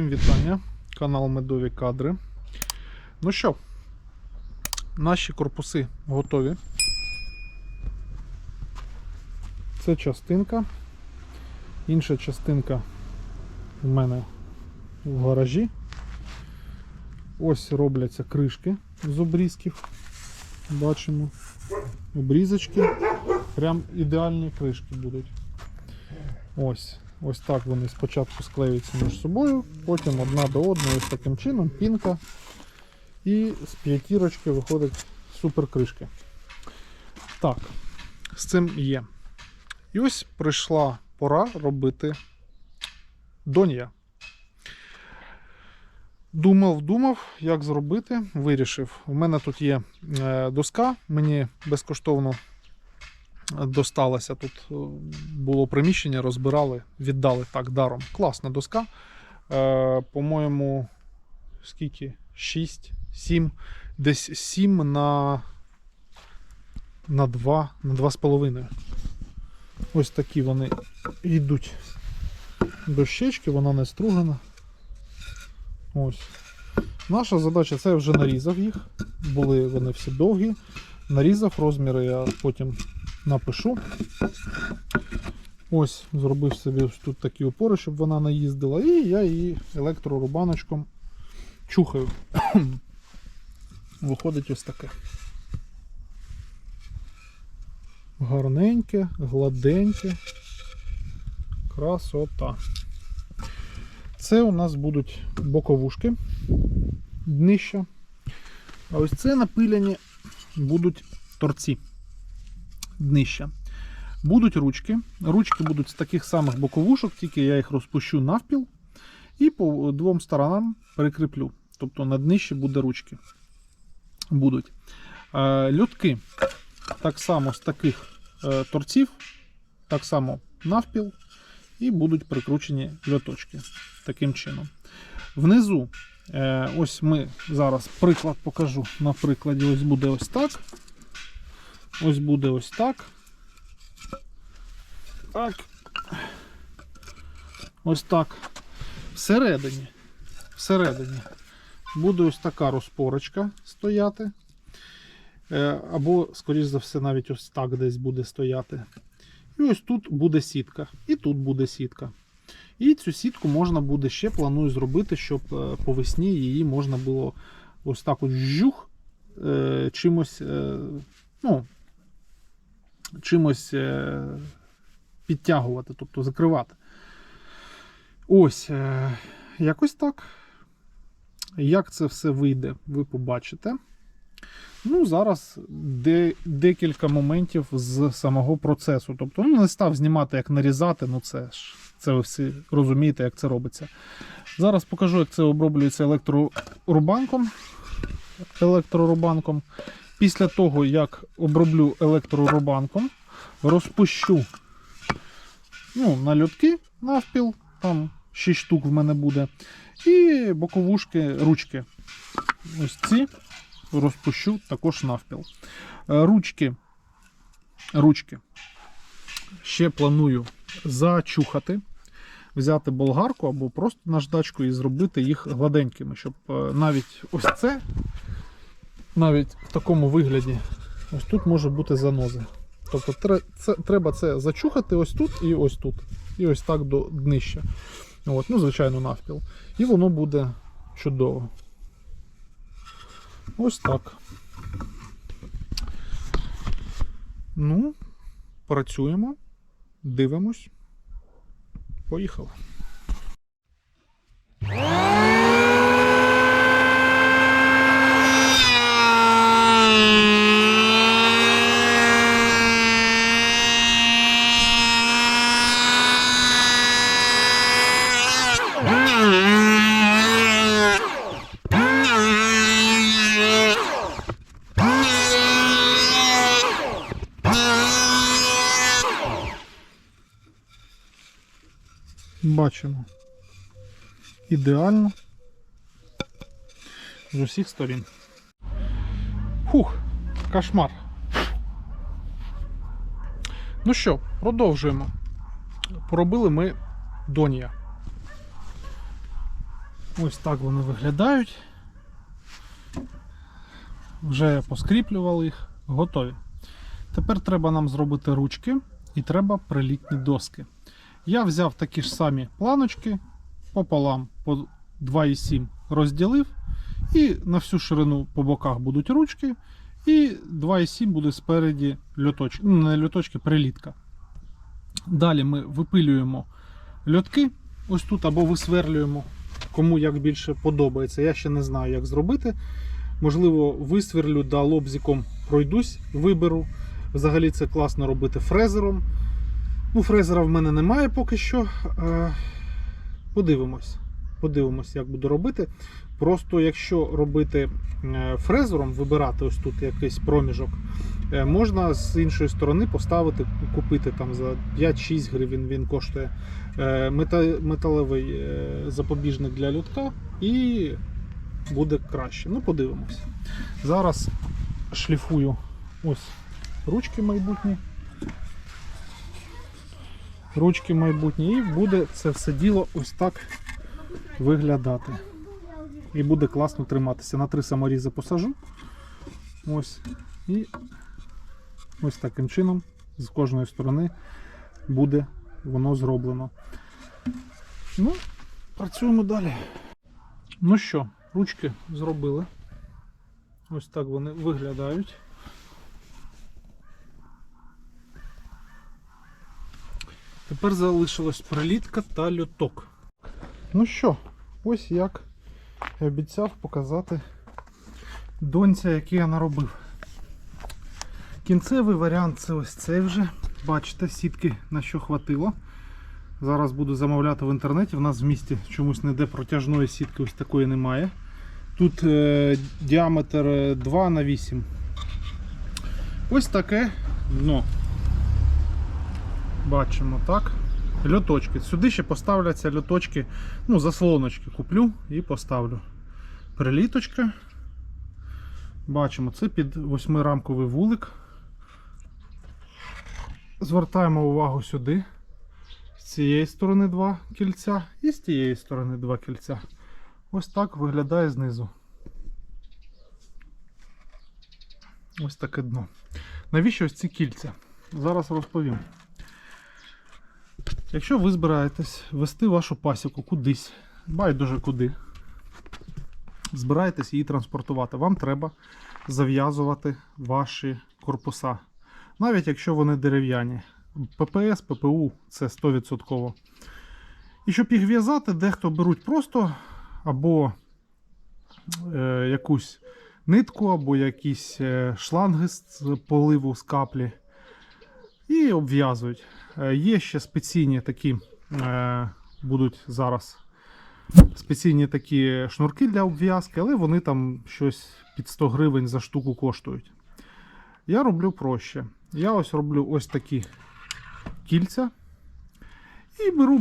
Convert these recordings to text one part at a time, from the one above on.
Всім вітання, канал Медові Кадри. Ну що, наші корпуси готові. Це частинка. Інша частинка в мене в гаражі. Ось робляться кришки з обрізків. Бачимо. Обрізочки. Прям ідеальні кришки будуть. Ось. Ось так вони спочатку склеюються між собою, потім одна до одної ось таким чином, пінка. І з п'ятірочки виходить супер кришки. Так, з цим є. І ось прийшла пора робити дон'я. Думав, думав, як зробити, вирішив. У мене тут є е, доска, мені безкоштовно досталося. Тут е, було приміщення, розбирали, віддали так даром. Класна доска. Е, По-моєму, скільки? 6, 7, десь 7 на, на 2, на 2,5. Ось такі вони йдуть дощечки, вона не стругана. Ось. Наша задача це я вже нарізав їх. Були вони всі довгі. Нарізав розміри, я потім напишу. Ось, зробив собі тут такі опори, щоб вона не їздила. І я її електрорубаночком чухаю. Виходить ось таке. Гарненьке, гладеньке. Красота. Це у нас будуть боковушки днища. А ось це напиляні будуть торці днища. Будуть ручки. Ручки будуть з таких самих боковушок, тільки я їх розпущу навпіл і по двом сторонам перекріплю. Тобто на днищі буде ручки. Будуть. Е, Льотки так само з таких е, торців, так само навпіл, і будуть прикручені льоточки. Таким чином. Внизу, е, ось ми зараз приклад покажу. На прикладі ось буде ось так. Ось буде ось так. Так. Ось так. Всередині. Всередині буде ось така розпорочка стояти. Е, Або, скоріш за все, навіть ось так десь буде стояти. І ось тут буде сітка. І тут буде сітка. І цю сітку можна буде ще планую зробити, щоб е, по весні її можна було ось так от жух е, чимось, ну, чимось е, підтягувати, тобто закривати. Ось, е, якось так. Як це все вийде, ви побачите. Ну, зараз де, декілька моментів з самого процесу. Тобто, ну, не став знімати, як нарізати, ну це ж це ви всі розумієте, як це робиться. Зараз покажу, як це оброблюється електрорубанком. електрорубанком. Після того, як оброблю електрорубанком, розпущу ну, на льотки навпіл, там 6 штук в мене буде. І боковушки, ручки. Ось ці розпущу також навпіл. Е, Ручки, ручки. Ще планую зачухати, взяти болгарку або просто наждачку і зробити їх гладенькими, щоб е, навіть ось це, навіть в такому вигляді, ось тут може бути занози. Тобто це, треба це зачухати ось тут і ось тут. І ось так до днища. От, ну, звичайно, навпіл. І воно буде чудово. Ось так. Ну, працюємо, дивимось. Поїхали. Бачимо. Ідеально. З усіх сторін. Фух, кошмар. Ну що, продовжуємо. Поробили ми донія. Ось так вони виглядають. Вже поскріплювали їх, готові. Тепер треба нам зробити ручки і треба прилітні доски. Я взяв такі ж самі планочки пополам по 2,7 розділив. І на всю ширину по боках будуть ручки. І 2,7 буде спереді льоточки, ну, не льоточки, прилітка. Далі ми випилюємо льотки ось тут або висверлюємо, кому як більше подобається. Я ще не знаю, як зробити. Можливо, висверлю да лобзиком пройдусь, виберу. Взагалі це класно робити фрезером. Ну, фрезера в мене немає поки що. Е, Подивимось. Подивимось, як буду робити. Просто якщо робити е, фрезером, вибирати ось тут якийсь проміжок, е, можна з іншої сторони поставити, купити там за 5-6 гривень він коштує металевий запобіжник для лютка і буде краще. Ну, подивимось. Зараз шліфую ось ручки майбутні. Ручки майбутні, і буде це все діло ось так виглядати. І буде класно триматися. На три саморізи посажу. Ось. І ось таким чином з кожної сторони буде воно зроблено. Ну, працюємо далі. Ну що, ручки зробили. Ось так вони виглядають. Тепер залишилась прилітка та льоток. Ну що, ось як я обіцяв показати донця, який я наробив. Кінцевий варіант це ось цей вже. Бачите, сітки на що хватило. Зараз буду замовляти в інтернеті. В нас в місті чомусь ніде протяжної сітки ось такої немає. Тут е, діаметр е, 2 на 8. Ось таке дно. Бачимо, так? Льоточки. Сюди ще поставляться льоточки, ну, заслоночки куплю і поставлю. Приліточка. Бачимо, це під восьмирамковий вулик. Звертаємо увагу сюди. З цієї сторони два кільця і з тієї сторони два кільця. Ось так виглядає знизу. Ось таке дно. Навіщо ось ці кільця? Зараз розповім. Якщо ви збираєтесь вести вашу пасіку кудись, байдуже куди, збираєтесь її транспортувати, вам треба зав'язувати ваші корпуса. Навіть якщо вони дерев'яні. ППС, ППУ це 100%. І щоб їх в'язати, дехто беруть просто або е, якусь нитку, або якісь е, шланги з поливу з каплі. І обв'язують. Е, Є ще спеційні такі, е, будуть зараз спеційні такі шнурки для обв'язки, але вони там щось під 100 гривень за штуку коштують. Я роблю проще. Я ось роблю ось такі кільця. І беру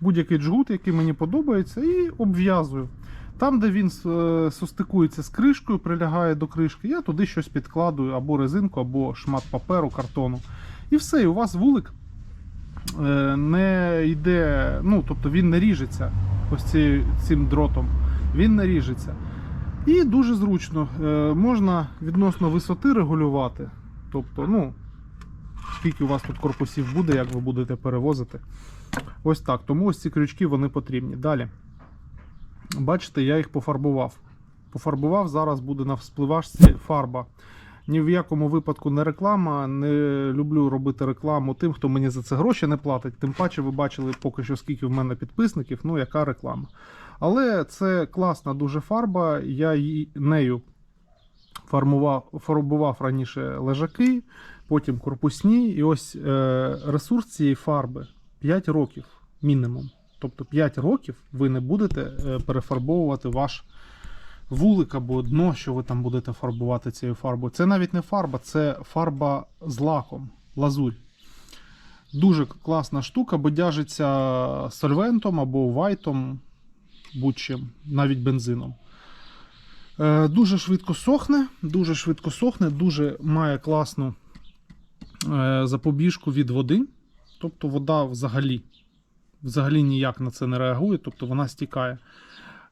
будь-який джгут, який мені подобається, і обв'язую. Там, де він е, состикується з кришкою, прилягає до кришки, я туди щось підкладую, або резинку, або шмат паперу, картону. І все, і у вас вулик е, не йде, ну, тобто він не ріжеться ось ці, цим дротом. Він не ріжеться. І дуже зручно. Е, можна відносно висоти регулювати. Тобто, ну, скільки у вас тут корпусів буде, як ви будете перевозити. Ось так. Тому ось ці крючки вони потрібні. Далі. Бачите, я їх пофарбував. Пофарбував, зараз буде на спливашці фарба. Ні в якому випадку не реклама. Не люблю робити рекламу тим, хто мені за це гроші не платить. Тим паче, ви бачили поки що, скільки в мене підписників, ну яка реклама. Але це класна дуже фарба. Я її нею фарбував, фарбував раніше лежаки, потім корпусні. І ось е, ресурс цієї фарби 5 років мінімум. Тобто 5 років ви не будете е, перефарбовувати ваш вулик або дно, що ви там будете фарбувати цією фарбою. Це навіть не фарба, це фарба з лаком, лазурь. Дуже класна штука, бо дяжиться сольвентом або вайтом, будь-чим, навіть бензином. Е, Дуже швидко сохне, дуже швидко сохне, дуже має класну е, запобіжку від води. Тобто вода взагалі взагалі ніяк на це не реагує, тобто вона стікає.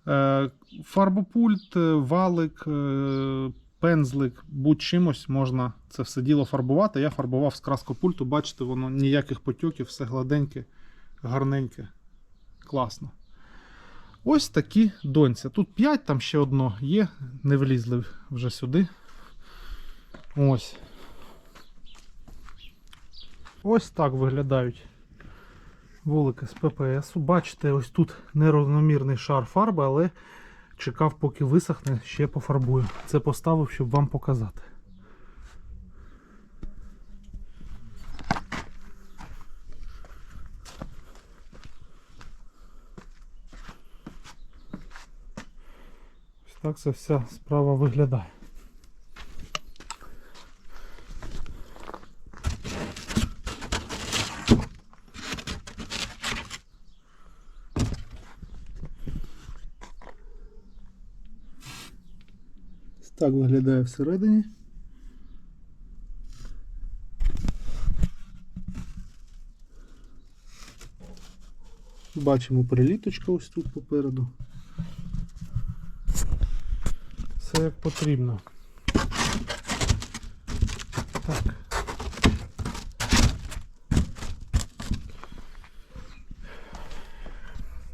Е, Фарбопульт, е, валик, е, пензлик, будь-чимось можна це все діло фарбувати. Я фарбував з краскопульту, бачите, воно ніяких потьоків, все гладеньке, гарненьке. Класно. Ось такі донця. Тут 5, там ще одно є, не влізли вже сюди. Ось. Ось так виглядають вулики з ППС. Бачите, ось тут нерівномірний шар фарби, але чекав, поки висохне, ще пофарбую. Це поставив, щоб вам показати. Ось так ця вся справа виглядає. Так виглядає всередині. Бачимо приліточка ось тут попереду. Все як потрібно. Так.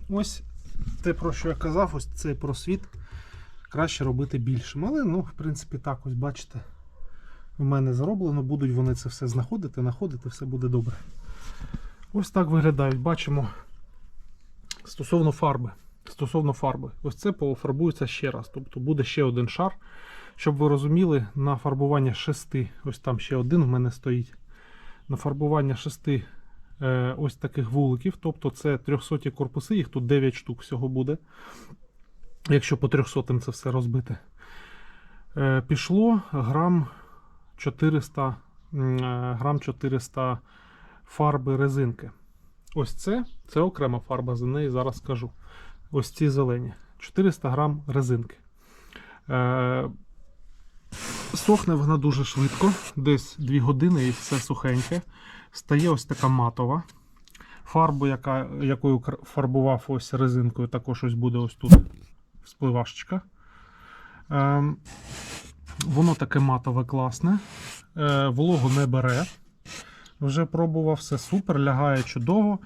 Ось те, про що я казав, ось цей просвіт краще робити більшим. Але, ну, в принципі, так, ось бачите, в мене зроблено, будуть вони це все знаходити, знаходити, все буде добре. Ось так виглядають. Бачимо стосовно фарби. Стосовно фарби, ось це пофарбується ще раз. Тобто буде ще один шар. Щоб ви розуміли, на фарбування шести, ось там ще один в мене стоїть. На фарбування шести е, ось таких вуликів. Тобто це 300 корпуси, їх тут 9 штук всього буде. Якщо по 300 це все розбити. Е, пішло грам 400 е, грам 400 фарби резинки. Ось це, це окрема фарба, за неї зараз скажу. Ось ці зелені. 400 грам резинки. Е, сохне вона дуже швидко, десь 2 години і все сухеньке. Стає ось така матова. Фарбу, яка, якою фарбував ось резинкою, також ось буде ось тут спливашечка. Е, воно таке матове класне. Е, вологу не бере. Вже пробував, все супер, лягає чудово.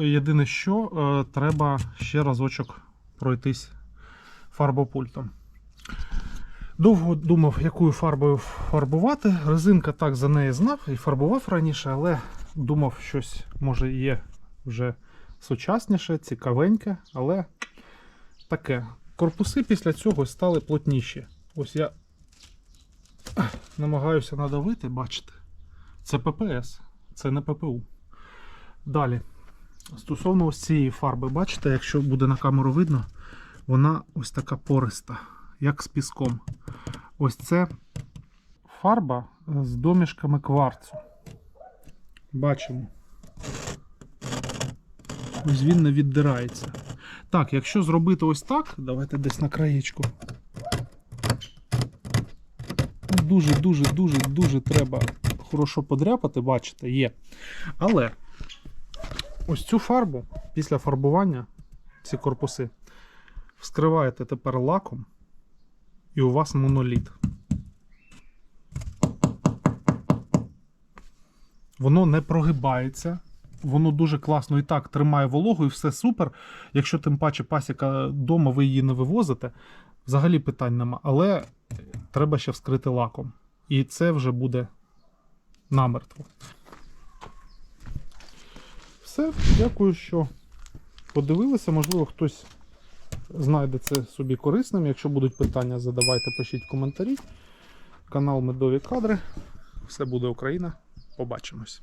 Єдине, що е, треба ще разочок пройтись фарбопультом. Довго думав, якою фарбою фарбувати. Резинка так за неї знав і фарбував раніше, але думав, щось може є вже сучасніше, цікавеньке, але таке. Корпуси після цього стали плотніші. Ось я намагаюся надавити, бачите. Це ППС, це не ППУ. Далі. Стосовно ось цієї фарби, бачите, якщо буде на камеру видно, вона ось така пориста, як з піском. Ось це фарба з домішками кварцу. Бачимо. Ось він не віддирається. Так, якщо зробити ось так, давайте десь на краєчку. Дуже, дуже, дуже, дуже треба хорошо подряпати, бачите, є. Але ось цю фарбу після фарбування, ці корпуси, вскриваєте тепер лаком, і у вас моноліт. Воно не прогибається. Воно дуже класно і так тримає вологу, і все супер. Якщо тим паче пасіка вдома, ви її не вивозите, взагалі питань нема. Але треба ще вскрити лаком. І це вже буде намертво. Все, дякую, що подивилися. Можливо, хтось знайде це собі корисним. Якщо будуть питання, задавайте, пишіть коментарі. Канал Медові Кадри. Все буде Україна. Побачимось.